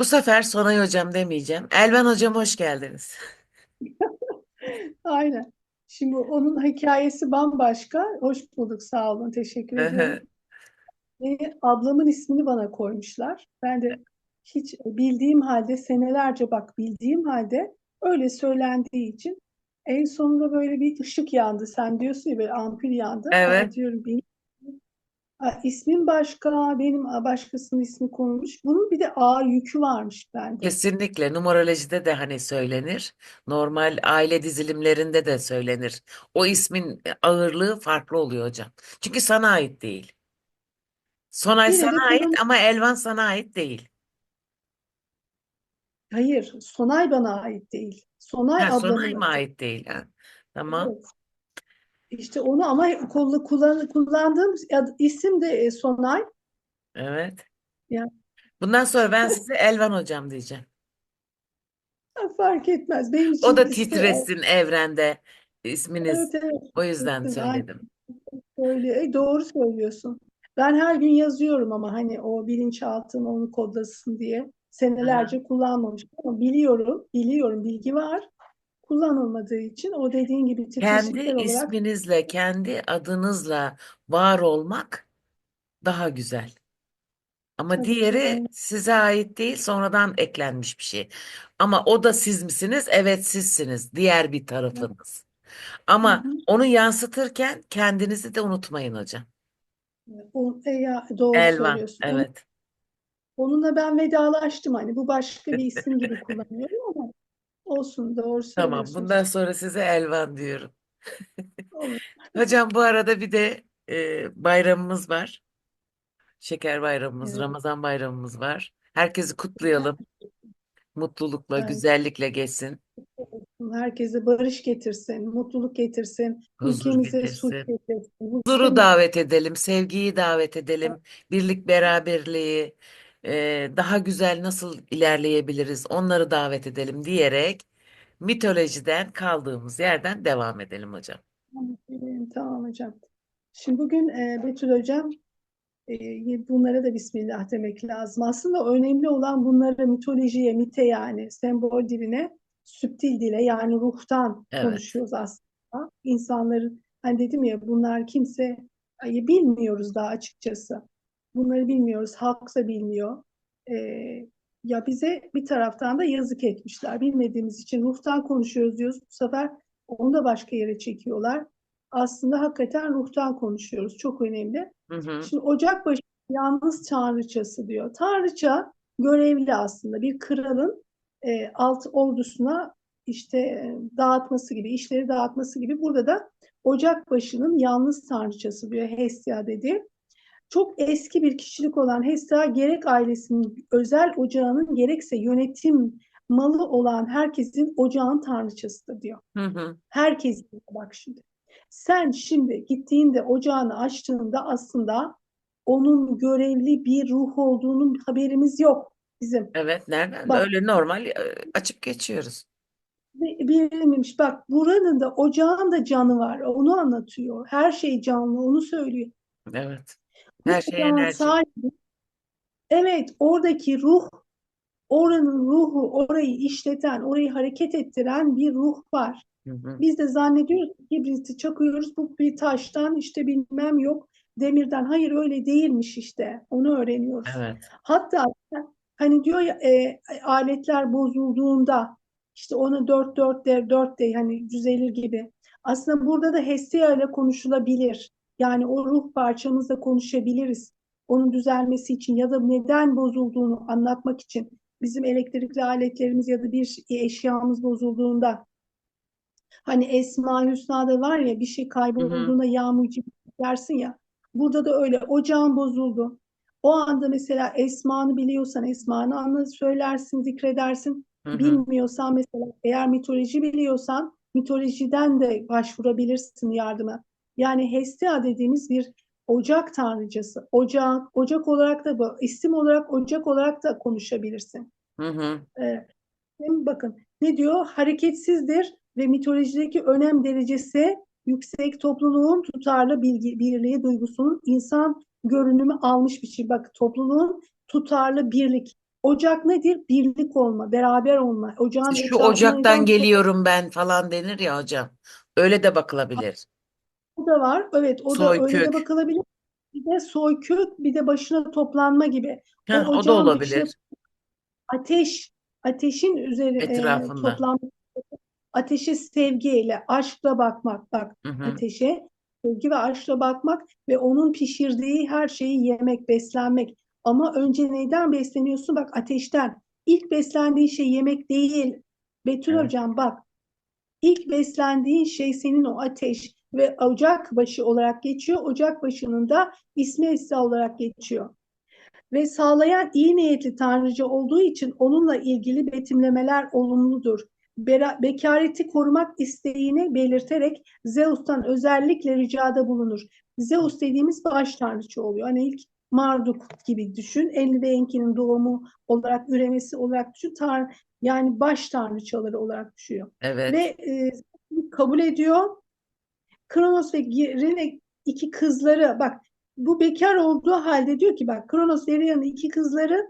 Bu sefer Sonay Hocam demeyeceğim. Elvan Hocam hoş geldiniz. Aynen. Şimdi onun hikayesi bambaşka. Hoş bulduk, sağ olun, teşekkür. Ve ablamın ismini bana koymuşlar. Ben de hiç bildiğim halde senelerce bak bildiğim halde öyle söylendiği için en sonunda böyle bir ışık yandı. Sen diyorsun ya böyle ampul yandı. Evet, diyorum benim Aa, ismim başka, benim başkasının ismi konulmuş. Bunun bir de ağır yükü varmış bende. kesinlikle numerolojide de hani söylenir. Normal aile dizilimlerinde de söylenir. O ismin ağırlığı farklı oluyor hocam. Çünkü sana ait değil. Sonay Yine de sana ait ama Elvan sana ait değil. Hayır, Sonay bana ait değil. Sonay Ha, Sonay ablamın mı adı. ait değil ha? Tamam. Evet. İşte onu ama kullan, kullandığım isim de e, Sonay. Evet. Yani Bundan sonra ben size Elvan Hocam diyeceğim. fark etmez. Benim O da için işte titresin evrende evet isminiz. evet O yüzden aynen söyledim. öyle. E, doğru söylüyorsun. Ben her gün yazıyorum ama hani o bilinçaltım onu kodlasın diye. Senelerce kullanmamışım ama biliyorum, biliyorum bilgi var. Kullanılmadığı için o dediğin gibi Kendi olarak isminizle, kendi adınızla var olmak daha güzel. Ama tabii diğeri onun size ait değil, sonradan eklenmiş bir şey. Ama o da siz misiniz? Evet, sizsiniz. Diğer bir tarafınız. Hı Ama hı. onu yansıtırken kendinizi de unutmayın hocam. O, e, ya, doğru Elvan, söylüyorsun. Evet. Onunla ben vedalaştım hani bu başka bir isim gibi kullanıyorum olsun doğru Tamam, bundan sonra size Elvan diyorum. Olur. Hocam bu arada bir de e, bayramımız var. Şeker bayramımız, Evet. Ramazan bayramımız var. Herkesi kutlayalım. Mutlulukla, Yani güzellikle geçsin. herkese barış getirsin, mutluluk getirsin, Huzur ülkemize sulh getirsin. getirsin. Huzuru Huzur davet edelim, sevgiyi davet edelim, birlik beraberliği, e, daha güzel nasıl ilerleyebiliriz onları davet edelim diyerek mitolojiden kaldığımız yerden devam edelim hocam. Tamam hocam. Şimdi bugün e, Betül hocam e, bunlara da Bismillah demek lazım. Aslında önemli olan bunları mitolojiye, mite yani sembol diline, süptil dile yani ruhtan Evet. konuşuyoruz aslında. İnsanların hani dedim ya bunlar kimse bilmiyoruz daha açıkçası. Bunları bilmiyoruz. Halk da bilmiyor. E, ya bize bir taraftan da yazık etmişler. Bilmediğimiz için ruhtan konuşuyoruz diyoruz. Bu sefer onu da başka yere çekiyorlar. Aslında hakikaten ruhtan konuşuyoruz. Çok önemli. Hı hı. Şimdi Ocakbaşı yalnız tanrıçası diyor. Tanrıça görevli aslında bir kralın e, alt ordusuna işte e, dağıtması gibi, işleri dağıtması gibi. Burada da Ocakbaşı'nın yalnız tanrıçası diyor Hestia dedi. Çok eski bir kişilik olan Hestia gerek ailesinin özel ocağının gerekse yönetim malı olan herkesin ocağın tanrıçasıdır diyor. Hı hı. Herkes bak şimdi. Sen şimdi gittiğinde ocağını açtığında aslında onun görevli bir ruh olduğunun haberimiz yok bizim. Evet, nereden? Bak Öyle normal e, açıp geçiyoruz. bilmemiş. Bak buranın da ocağın da canı var. Onu anlatıyor. Her şey canlı. Onu söylüyor. Evet. Her şey enerji. sahibi. Evet oradaki ruh oranın ruhu orayı işleten, orayı hareket ettiren bir ruh var. Hı hı. Biz de zannediyoruz ki kibriti çakıyoruz bu bir taştan işte bilmem yok demirden. Hayır öyle değilmiş işte. Onu öğreniyoruz. Evet. Hatta hani diyor ya e, aletler bozulduğunda işte onu dört dört de dört de hani düzelir gibi. Aslında burada da Hestia ile konuşulabilir. Yani o ruh parçamızla konuşabiliriz. Onun düzelmesi için ya da neden bozulduğunu anlatmak için bizim elektrikli aletlerimiz ya da bir eşyamız bozulduğunda Hani Esma-i Hüsna'da var ya bir şey kaybolduğunda ya mucib dersin ya. Burada da öyle. Ocağın bozuldu. O anda mesela Esma'nı biliyorsan Esma'nı anla söylersin, zikredersin. Hı hı. Bilmiyorsan mesela eğer mitoloji biliyorsan mitolojiden de başvurabilirsin yardıma. Yani Hestia dediğimiz bir ocak tanrıcası. Ocak, ocak olarak da bu isim olarak ocak olarak da konuşabilirsin. Hı hı. Ee, bakın ne diyor? Hareketsizdir ve mitolojideki önem derecesi yüksek topluluğun tutarlı bilgi, birliği duygusunun insan görünümü almış bir şey. Bak topluluğun tutarlı birlik. Ocak nedir? Birlik olma, beraber olma. Ocağın Şu ocaktan geliyorum ben falan denir ya hocam. Öyle de bakılabilir. O da var. Evet, o da öyle de Soykök. bakılabilir. Bir de soykök, bir de başına toplanma gibi. O Heh, o da ocağın başına olabilir ateş, ateşin üzeri e, etrafında. toplanma, ateşe sevgiyle, aşkla bakmak. Bak, Hı hı. ateşe sevgi ve aşkla bakmak ve onun pişirdiği her şeyi yemek, beslenmek. Ama önce neyden besleniyorsun? Bak ateşten. İlk beslendiği şey yemek değil. Betül Evet. Hocam bak, ilk beslendiğin şey senin o ateş ve ocak başı olarak geçiyor. Ocak başının da ismi Esra olarak geçiyor. Ve sağlayan iyi niyetli tanrıcı olduğu için onunla ilgili betimlemeler olumludur. Bera- bekareti korumak isteğini belirterek Zeus'tan özellikle ricada bulunur. Zeus dediğimiz baş tanrıçı oluyor. Hani ilk Marduk gibi düşün. Enli ve Enki'nin doğumu olarak, üremesi olarak düşün. Tar yani baş tanrıçaları olarak düşüyor. Evet. Ve e, kabul ediyor. Kronos ve Rene iki kızları bak bu bekar olduğu halde diyor ki bak Kronos ve Rhea'nın iki kızları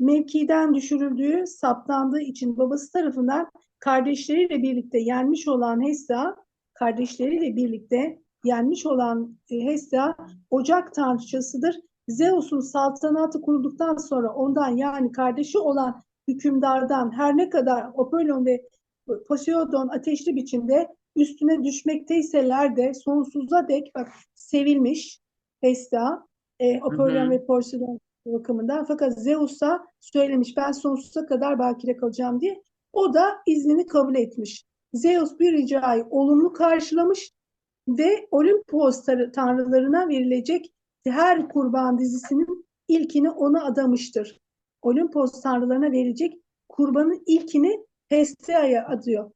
mevkiden düşürüldüğü, saptandığı için babası tarafından kardeşleriyle birlikte yenmiş olan Hessa, kardeşleriyle birlikte yenmiş olan e, Hessa ocak tanrıçasıdır. Zeus'un saltanatı kurulduktan sonra ondan yani kardeşi olan hükümdardan her ne kadar Apollon ve Poseidon ateşli biçimde üstüne düşmekteyseler de sonsuza dek bak sevilmiş Hesta, e, Apollon ve Poseidon bakımından fakat Zeus'a söylemiş ben sonsuza kadar bakire kalacağım diye. O da iznini kabul etmiş. Zeus bir ricayı olumlu karşılamış ve Olimpos tanrılarına verilecek her kurban dizisinin ilkini ona adamıştır. Olimpos tanrılarına verilecek kurbanın ilkini Hestea'ya adıyor.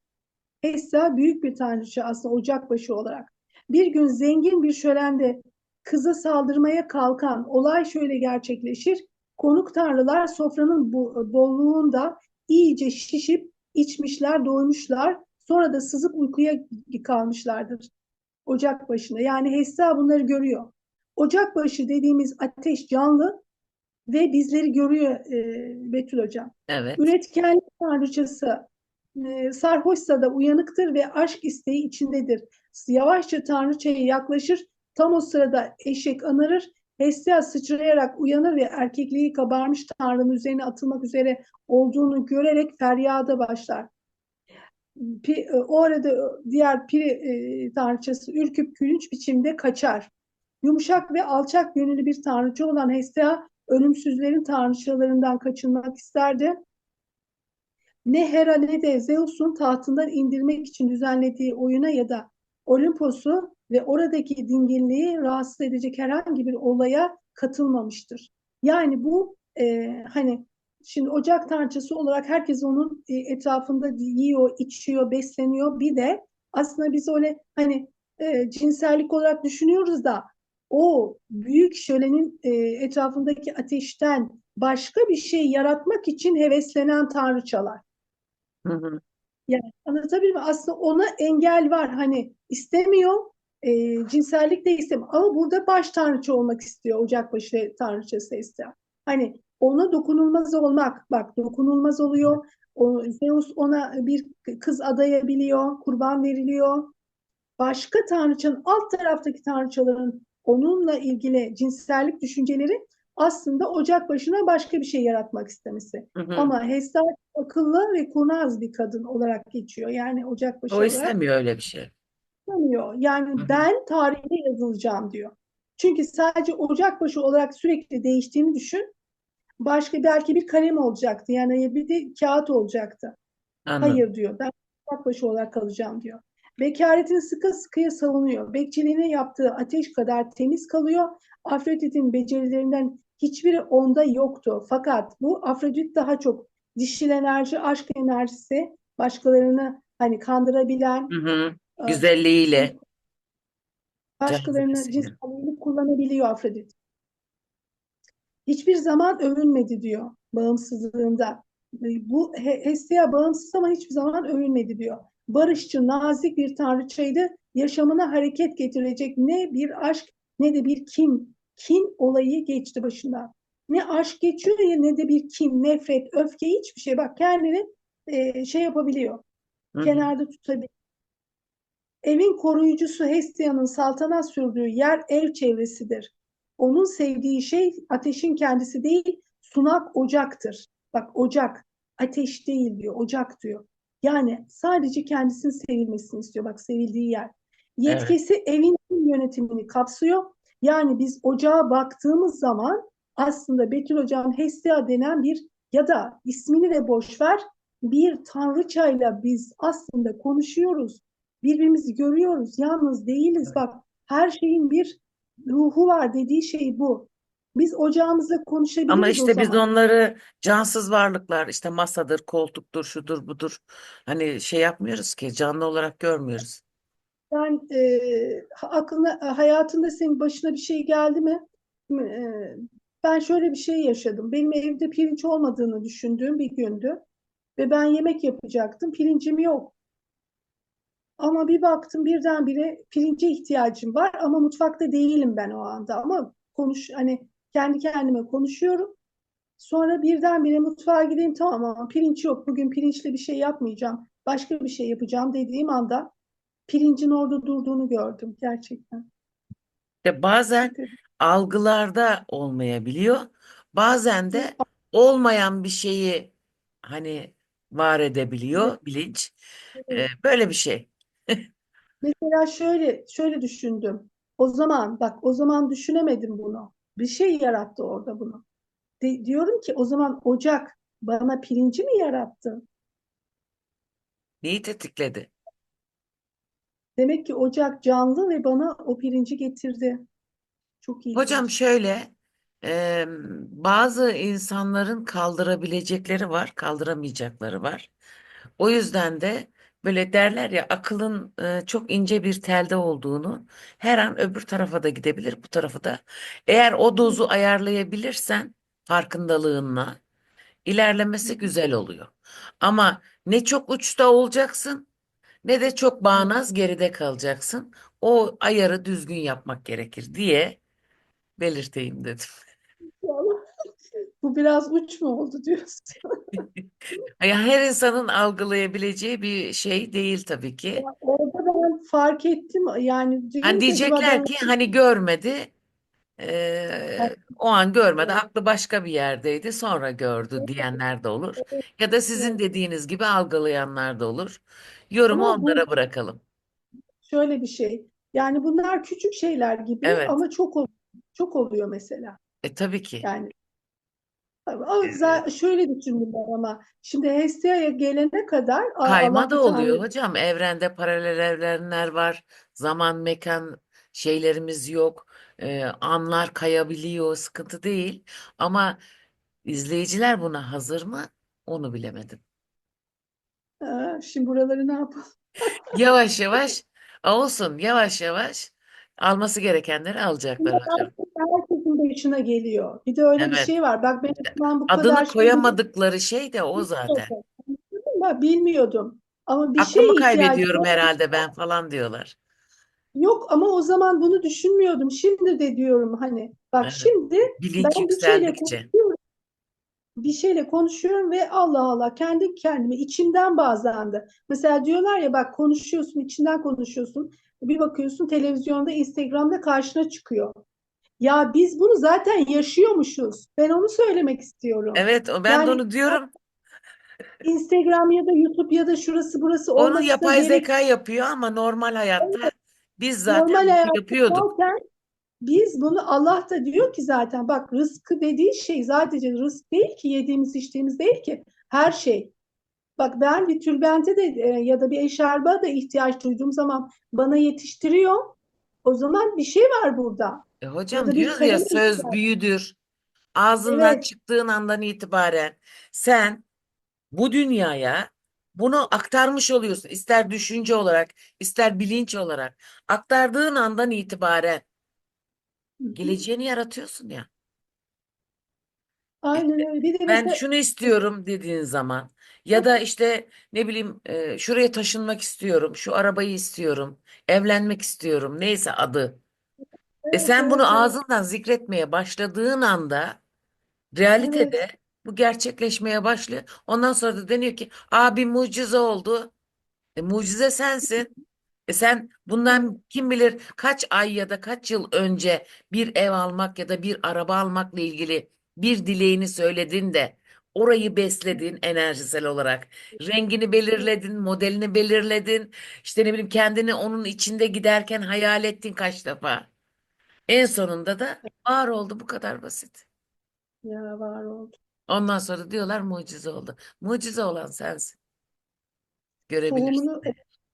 Hessa büyük bir tanrıça aslında ocakbaşı olarak. Bir gün zengin bir şölende kıza saldırmaya kalkan olay şöyle gerçekleşir. Konuk tanrılar sofranın bolluğunda iyice şişip içmişler, doymuşlar. Sonra da sızıp uykuya kalmışlardır. Ocak başında. Yani Hessa bunları görüyor. Ocakbaşı dediğimiz ateş canlı ve bizleri görüyor e, Betül Hocam. Evet. Üretkenlik tanrıçası e, sarhoşsa da uyanıktır ve aşk isteği içindedir. Yavaşça tanrıçaya yaklaşır. Tam o sırada eşek anırır. Hestia sıçrayarak uyanır ve erkekliği kabarmış tanrının üzerine atılmak üzere olduğunu görerek feryada başlar. Pi- e, O arada diğer piri e, tanrıçası ürküp gülünç biçimde kaçar. Yumuşak ve alçak gönüllü bir tanrıçı olan Hestia ölümsüzlerin tanrıçalarından kaçınmak isterdi. Ne Hera ne de Zeus'un tahtından indirmek için düzenlediği oyuna ya da Olimpos'u ve oradaki dinginliği rahatsız edecek herhangi bir olaya katılmamıştır. Yani bu e, hani şimdi ocak tanrıçası olarak herkes onun e, etrafında yiyor, içiyor, besleniyor. Bir de aslında biz öyle hani e, cinsellik olarak düşünüyoruz da o büyük şölenin e, etrafındaki ateşten başka bir şey yaratmak için heveslenen tanrıçalar. Hı hı. Yani anlatabiliyor muyum? Aslında ona engel var. Hani istemiyor, e, cinsellik de istemiyor. Ama burada baş tanrıça olmak istiyor. Ocakbaşı tanrıçası istiyor. Hani ona dokunulmaz olmak. Bak dokunulmaz oluyor. O, Zeus ona bir kız adayabiliyor. Kurban veriliyor. Başka tanrıçanın alt taraftaki tanrıçaların onunla ilgili cinsellik düşünceleri aslında ocak başına başka bir şey yaratmak istemesi. Hı hı. Ama Hesta akıllı ve kurnaz bir kadın olarak geçiyor. Yani ocakbaşı O olarak istemiyor öyle bir şey. istemiyor. Yani Hı hı. ben tarihte yazılacağım diyor. Çünkü sadece ocakbaşı olarak sürekli değiştiğini düşün. Başka belki bir kalem olacaktı. Yani bir de kağıt olacaktı. Anladım. Hayır diyor. Ben ocakbaşı olarak kalacağım diyor. Bekaretini sıkı sıkıya savunuyor. Bekçiliğine yaptığı ateş kadar temiz kalıyor. Afrodit'in becerilerinden hiçbiri onda yoktu. Fakat bu Afrodit daha çok dişil enerji, aşk enerjisi, başkalarını hani kandırabilen, Hı hı. e, Güzelliğiyle, başkalarını cinselliğini kullanabiliyor Afrodit. Hiçbir zaman övünmedi diyor bağımsızlığında. Bu He- Hestia bağımsız ama hiçbir zaman övünmedi diyor. Barışçı, nazik bir tanrıçaydı. Yaşamına hareket getirecek ne bir aşk ne de bir kin. Kin olayı geçti başından. ne aşk geçiyor ya ne de bir kin, nefret, öfke hiçbir şey. Bak kendini e, şey yapabiliyor. Hı. Kenarda tutabiliyor. Evin koruyucusu Hestia'nın saltanat sürdüğü yer ev çevresidir. Onun sevdiği şey ateşin kendisi değil, sunak ocaktır. Bak ocak, ateş değil diyor, ocak diyor. Yani sadece kendisinin sevilmesini istiyor. Bak sevildiği yer. Evet. Yetkisi evin tüm yönetimini kapsıyor. Yani biz ocağa baktığımız zaman aslında Betül Hocam Hestia denen bir ya da ismini de boş ver bir tanrıçayla biz aslında konuşuyoruz. Birbirimizi görüyoruz. Yalnız değiliz. Bak her şeyin bir ruhu var dediği şey bu. Biz ocağımızla Ama konuşabiliriz o işte biz zaman. onları cansız varlıklar işte masadır, koltuktur, şudur, budur. Hani şey yapmıyoruz ki canlı olarak görmüyoruz. Ben e, aklına, hayatında senin başına bir şey geldi mi? E, ben şöyle bir şey yaşadım. Benim evde pirinç olmadığını düşündüğüm bir gündü. Ve ben yemek yapacaktım. Pirincim yok. Ama bir baktım birdenbire pirince ihtiyacım var ama mutfakta değilim ben o anda. Ama konuş hani kendi kendime konuşuyorum. Sonra birdenbire mutfağa gideyim tamam ama pirinç yok. Bugün pirinçle bir şey yapmayacağım. Başka bir şey yapacağım dediğim anda pirincin orada durduğunu gördüm gerçekten. İşte bazen algılarda olmayabiliyor. Bazen de olmayan bir şeyi hani var edebiliyor bilinç. Ee, böyle bir şey. Mesela şöyle şöyle düşündüm. O zaman bak o zaman düşünemedim bunu. Bir şey yarattı orada bunu. De- diyorum ki o zaman ocak bana pirinci mi yarattı? Neyi tetikledi? Demek ki ocak canlı ve bana o pirinci getirdi. Çok Hocam ilginç. şöyle e, bazı insanların kaldırabilecekleri var, kaldıramayacakları var. O yüzden de böyle derler ya akılın e, çok ince bir telde olduğunu her an öbür tarafa da gidebilir, bu tarafa da. Eğer o dozu ayarlayabilirsen farkındalığınla ilerlemesi güzel oluyor. Ama ne çok uçta olacaksın ne de çok bağnaz geride kalacaksın. O ayarı düzgün yapmak gerekir diye belirteyim dedim. Bu biraz uç mu oldu diyorsun? Yani her insanın algılayabileceği bir şey değil tabii ki. Orada ben fark ettim. Yani Hani diyorum ki acaba diyecekler ben ki hani görmedi, eee, o an görmedi, aklı başka bir yerdeydi, sonra gördü diyenler de olur. Ya da sizin dediğiniz gibi algılayanlar da olur. Yorumu ama bu onlara bırakalım. şöyle bir şey. Yani bunlar küçük şeyler gibi Evet, ama çok ol- çok oluyor mesela. e tabii ki. Yani o za- şöyle düşündüm ben ama şimdi Hestia'ya gelene kadar Kayma Allah da oluyor tanrı hocam. Evrende paralel evrenler var. Zaman mekan şeylerimiz yok. Ee, anlar kayabiliyor. Sıkıntı değil. Ama izleyiciler buna hazır mı? Onu bilemedim. Aa, şimdi buraları ne yapalım? Yavaş yavaş olsun. Yavaş yavaş alması gerekenleri alacaklar hocam. Herkesin başına geliyor. Bir de öyle bir Evet. şey var. Bak benim şu an bu Adını kadar şey koyamadıkları şey de o zaten. Ben bilmiyordum. Ama bir Aklımı ihtiyacım kaybediyorum var. herhalde ben falan diyorlar. Yok ama o zaman bunu düşünmüyordum. Şimdi de diyorum hani bak Evet. şimdi Bilinç ben bir şeyle konuşuyorum. Bir şeyle konuşuyorum ve Allah Allah kendi kendime içimden bazen de. Mesela diyorlar ya bak konuşuyorsun içinden konuşuyorsun. Bir bakıyorsun televizyonda Instagram'da karşına çıkıyor. Ya biz bunu zaten yaşıyormuşuz. Ben onu söylemek istiyorum. Evet, o- ben de Yani onu diyorum. Instagram ya da YouTube ya da şurası burası Onu olmasına yapay gerek zeka yapıyor ama normal hayatta biz zaten Normal bunu hayatta yapıyorduk. zaten biz bunu Allah da diyor ki zaten bak rızkı dediği şey sadece rızk değil ki yediğimiz içtiğimiz değil ki her şey. Bak ben bir tülbente de e, ya da bir eşarba da ihtiyaç duyduğum zaman bana yetiştiriyor. O zaman bir şey var burada. E Ya hocam da bir diyoruz ya söz ihtiyaç. büyüdür. Ağzından Evet, çıktığın andan itibaren sen bu dünyaya bunu aktarmış oluyorsun. İster düşünce olarak, ister bilinç olarak. Aktardığın andan itibaren Hı hı. geleceğini yaratıyorsun ya. aynen öyle. Bir de Ben mesela şunu istiyorum dediğin zaman ya da işte ne bileyim e, şuraya taşınmak istiyorum, şu arabayı istiyorum, evlenmek istiyorum, neyse adı. E evet sen bunu ağzından zikretmeye başladığın anda Realitede Evet. bu gerçekleşmeye başlıyor. Ondan sonra da deniyor ki abi mucize oldu. E, mucize sensin. E sen bundan kim bilir kaç ay ya da kaç yıl önce bir ev almak ya da bir araba almakla ilgili bir dileğini söyledin de orayı besledin enerjisel olarak. Rengini belirledin, modelini belirledin. İşte ne bileyim kendini onun içinde giderken hayal ettin kaç defa. En sonunda da var oldu bu kadar basit. Ya var oldu. Ondan sonra diyorlar mucize oldu. Mucize olan sensin. Görebilirsin. Tohumunu,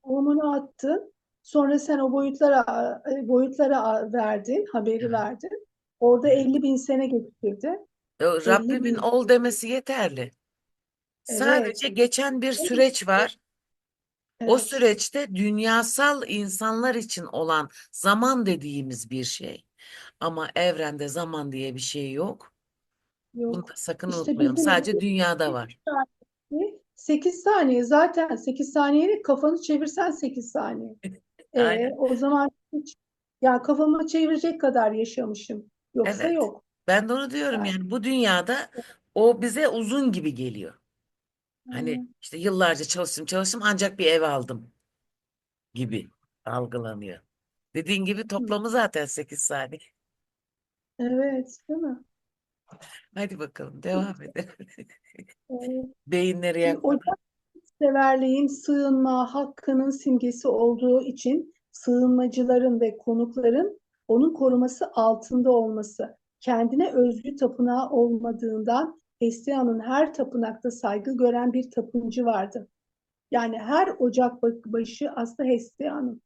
tohumunu attın. Sonra sen o boyutlara e, boyutlara verdin, haberi verdin. Orada evet. 50 bin sene geçirdi. O 50 Rabbimin bin. ol demesi yeterli. Evet. Sadece geçen bir süreç var. O Evet. süreçte dünyasal insanlar için olan zaman dediğimiz bir şey. Ama evrende zaman diye bir şey yok. Bunu da Yok. sakın İşte unutmayalım. bizim Sadece dünyada var. 8 saniye zaten 8 saniyelik kafanı çevirsen 8 saniye. E, Aynen. o zaman hiç ya kafamı çevirecek kadar yaşamışım. Yoksa Evet. yok. Ben de onu diyorum Yani, yani bu dünyada o bize uzun gibi geliyor. Hani işte yıllarca çalıştım çalıştım ancak bir ev aldım gibi algılanıyor. Dediğin gibi toplamı zaten 8 saniye. Evet, değil mi? Hadi bakalım devam edelim. Evet. Beyinleri Şimdi yakmadan. Ocakseverliğin sığınma hakkının simgesi olduğu için sığınmacıların ve konukların onun koruması altında olması, kendine özgü tapınağı olmadığından Hristiyanın her tapınakta saygı gören bir tapıncı vardı. Yani her ocak başı aslında Hristiyanın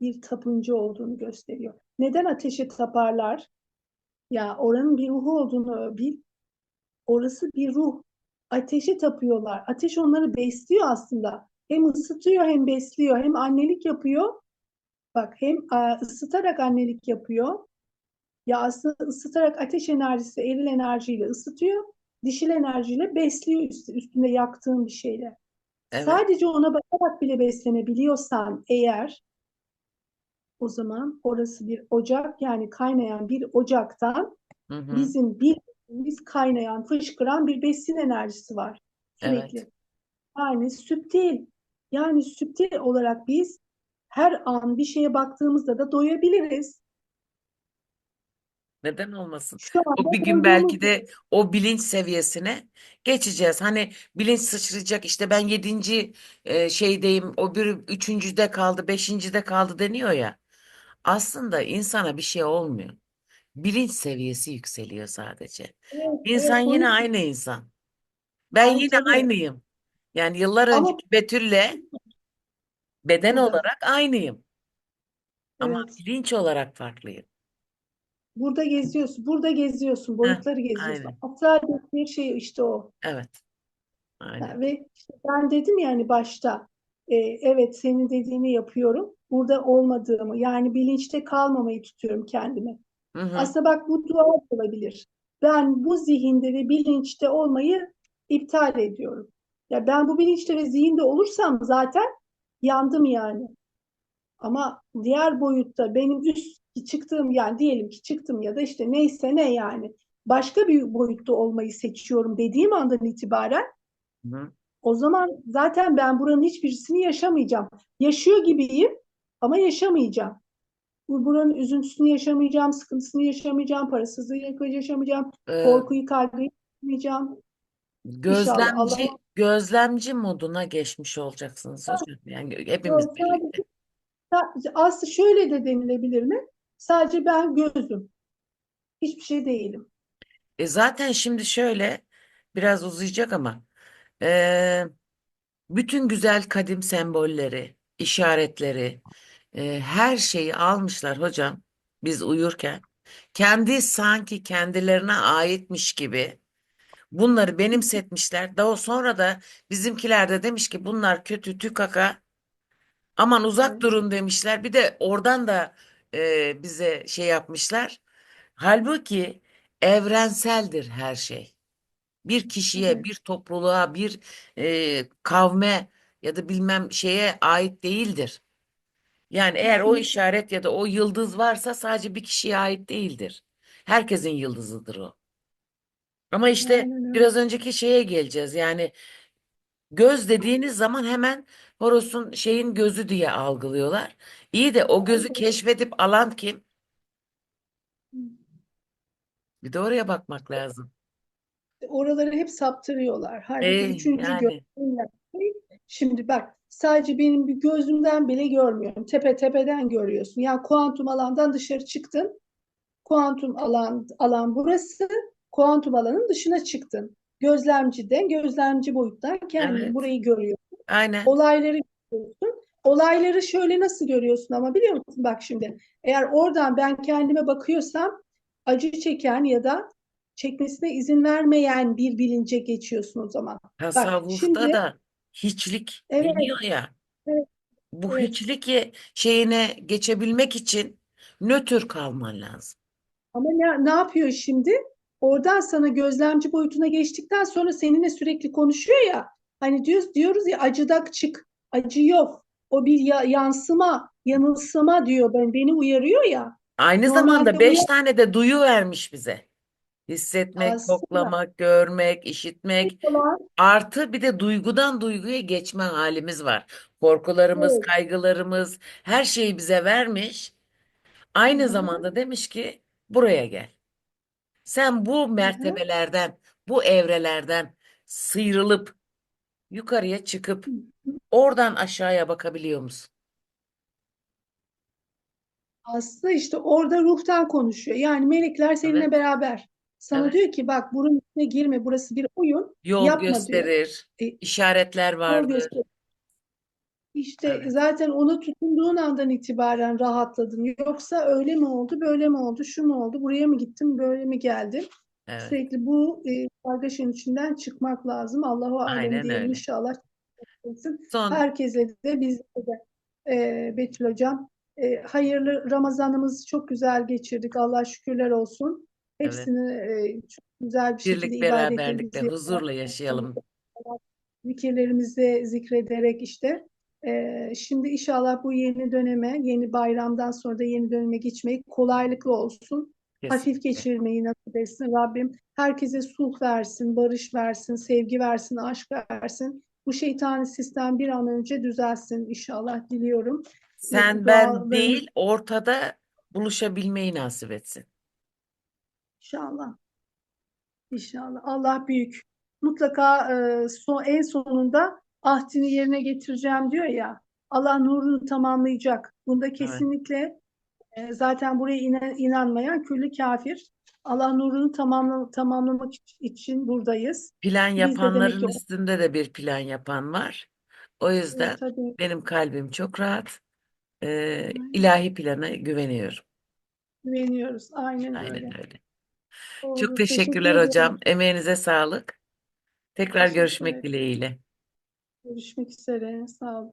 bir tapıncı olduğunu gösteriyor. Neden ateşe taparlar? Ya oranın bir ruhu olduğunu bil. Orası bir ruh. Ateşe tapıyorlar. Ateş onları besliyor aslında. Hem ısıtıyor hem besliyor. Hem annelik yapıyor. Bak hem ısıtarak annelik yapıyor. Ya aslında ısıtarak ateş enerjisi eril enerjiyle ısıtıyor. Dişil enerjiyle besliyor üst, üstünde yaktığın bir şeyle. Evet. Sadece ona bakarak bile beslenebiliyorsan eğer o zaman orası bir ocak yani kaynayan bir ocaktan Hı hı. bizim bir biz kaynayan, fışkıran bir besin enerjisi var sürekli. Evet. Yani süptil. Yani süptil olarak biz her an bir şeye baktığımızda da doyabiliriz. Neden olmasın? Şu anda O bir gün belki de o bilinç seviyesine geçeceğiz. Hani bilinç sıçrayacak işte ben yedinci e, şeydeyim o bir üçüncüde kaldı beşincide kaldı deniyor ya. Aslında insana bir şey olmuyor. Bilinç seviyesi yükseliyor sadece. evet, İnsan evet yine boyut aynı insan. Ben ay yine tabii. aynıyım. Yani yıllar Ama önceki Betül'le beden burada olarak aynıyım. Ama evet bilinç olarak farklıyım. Burada geziyorsun. Burada geziyorsun. Heh, Boyutları geziyorsun. aynen. Astral dediğin şey işte o. Evet. Aynen. Ve işte ben dedim yani başta e, evet senin dediğini yapıyorum. Burada olmadığımı yani bilinçte kalmamayı tutuyorum kendime. Hı hı. Aslında bak bu dua olabilir. Ben bu zihinde ve bilinçte olmayı iptal ediyorum. Ya ben bu bilinçte ve zihinde olursam zaten yandım yani. Ama diğer boyutta benim üst çıktığım yani diyelim ki çıktım ya da işte neyse ne yani başka bir boyutta olmayı seçiyorum dediğim andan itibaren Hı o zaman zaten ben buranın hiçbirisini yaşamayacağım. Yaşıyor gibiyim ama yaşamayacağım. Bu buranın üzüntüsünü yaşamayacağım, sıkıntısını yaşamayacağım, parasızlığı yaşamayacağım, Ee, korkuyu, kaygıyı yaşamayacağım. İnşallah Allah gözlemci gözlemci moduna geçmiş olacaksınız hocam. Yani hepimiz birlikte. sadece aslında şöyle de denilebilir mi? Sadece ben gözüm. Hiçbir şey değilim. E zaten şimdi şöyle biraz uzayacak ama e, bütün güzel kadim sembolleri, işaretleri, e, her şeyi almışlar hocam biz uyurken. Kendi sanki kendilerine aitmiş gibi bunları benimsetmişler. Daha sonra da bizimkiler de demiş ki bunlar kötü tükaka aman uzak durun demişler. Bir de oradan da e, bize şey yapmışlar. Halbuki evrenseldir her şey. Bir kişiye, evet, bir topluluğa, bir e, kavme ya da bilmem şeye ait değildir. Yani eğer o işaret ya da o yıldız varsa sadece bir kişiye ait değildir. Herkesin yıldızıdır o. Ama işte Aynen öyle. biraz önceki şeye geleceğiz. Yani göz dediğiniz zaman hemen horosun şeyin gözü diye algılıyorlar. İyi de o gözü keşfedip alan kim? Bir de oraya bakmak lazım. Oraları hep saptırıyorlar. Halbuki E, üçüncü yani Şimdi bak sadece benim bir gözümden bile görmüyorum. Tepe tepeden görüyorsun. Yani kuantum alandan dışarı çıktın. Kuantum alan alan burası. Kuantum alanın dışına çıktın. Gözlemciden, gözlemci boyuttan kendin evet. burayı görüyor. Aynen. Olayları görüyorsun. Olayları şöyle nasıl görüyorsun ama biliyor musun? Bak şimdi eğer oradan ben kendime bakıyorsam acı çeken ya da çekmesine izin vermeyen bir bilince geçiyorsun o zaman. Bak Tasavvufta şimdi da hiçlik evet, deniyor ya. evet, Bu evet. hiçlik şeyine geçebilmek için nötr kalman lazım. Ama ne, ne yapıyor şimdi? Oradan sana gözlemci boyutuna geçtikten sonra seninle sürekli konuşuyor ya. Hani diyoruz diyoruz ya acıdak çık. Acı yok. O bir ya- yansıma, yanılsama diyor. Ben beni uyarıyor ya. Aynı zamanda beş uyan tane de duyu vermiş bize. Hissetmek, aslında koklamak, görmek, işitmek. Artı bir de duygudan duyguya geçme halimiz var. Korkularımız, evet. kaygılarımız, her şeyi bize vermiş. Hı Aynı hı, zamanda demiş ki buraya gel. Sen bu hı hı. mertebelerden, bu evrelerden sıyrılıp yukarıya çıkıp oradan aşağıya bakabiliyor musun? Aslında işte orada ruhtan konuşuyor. Yani melekler seninle Evet, beraber. Sana evet. diyor ki bak bunun içine girme. Burası bir oyun. Yol Yapma diyor. gösterir, E, işaretler yol vardır. göster. İşte Evet, zaten ona tutunduğun andan itibaren rahatladın. Yoksa öyle mi oldu, böyle mi oldu, şu mu oldu, buraya mı gittim, böyle mi geldim? Evet. Sürekli bu e, kargaşanın içinden çıkmak lazım. Allahu alem Aynen diyelim öyle. inşallah. Son, Herkese de bizde de e, Betül Hocam. e, hayırlı Ramazanımızı çok güzel geçirdik. Allah şükürler olsun. evet. Hepsini e, çok güzel bir şekilde Birlik beraberlikle, ibadetlerimizi huzurla yaşayalım. zikirlerimizi zikrederek işte e, şimdi inşallah bu yeni döneme, yeni bayramdan sonra da yeni döneme geçmeyi kolaylıkla olsun. Hafif geçirmeyi nasip etsin. Rabbim herkese sulh versin, barış versin, sevgi versin, aşk versin. Bu şeytani sistem bir an önce düzelsin inşallah diliyorum. Ve Sen ben dualarımız değil, ortada buluşabilmeyi nasip etsin. inşallah. İnşallah. Allah büyük. Mutlaka e, son, en sonunda ahdini yerine getireceğim diyor ya. Allah nurunu tamamlayacak. Bunda Evet, kesinlikle e, zaten buraya inan- inanmayan küllü kafir. Allah nurunu tamamla, tamamlamak için buradayız. plan Biz de yapanların ki üstünde de bir plan yapan var. O yüzden evet, tabii. benim kalbim çok rahat. Ee, ilahi plana güveniyorum. Güveniyoruz. Aynen Aynen öyle. öyle. Çok Doğru. Teşekkür teşekkürler ediyorum. hocam. Emeğinize sağlık. Tekrar Teşekkür görüşmek dileğiyle. Görüşmek üzere. Sağ olun.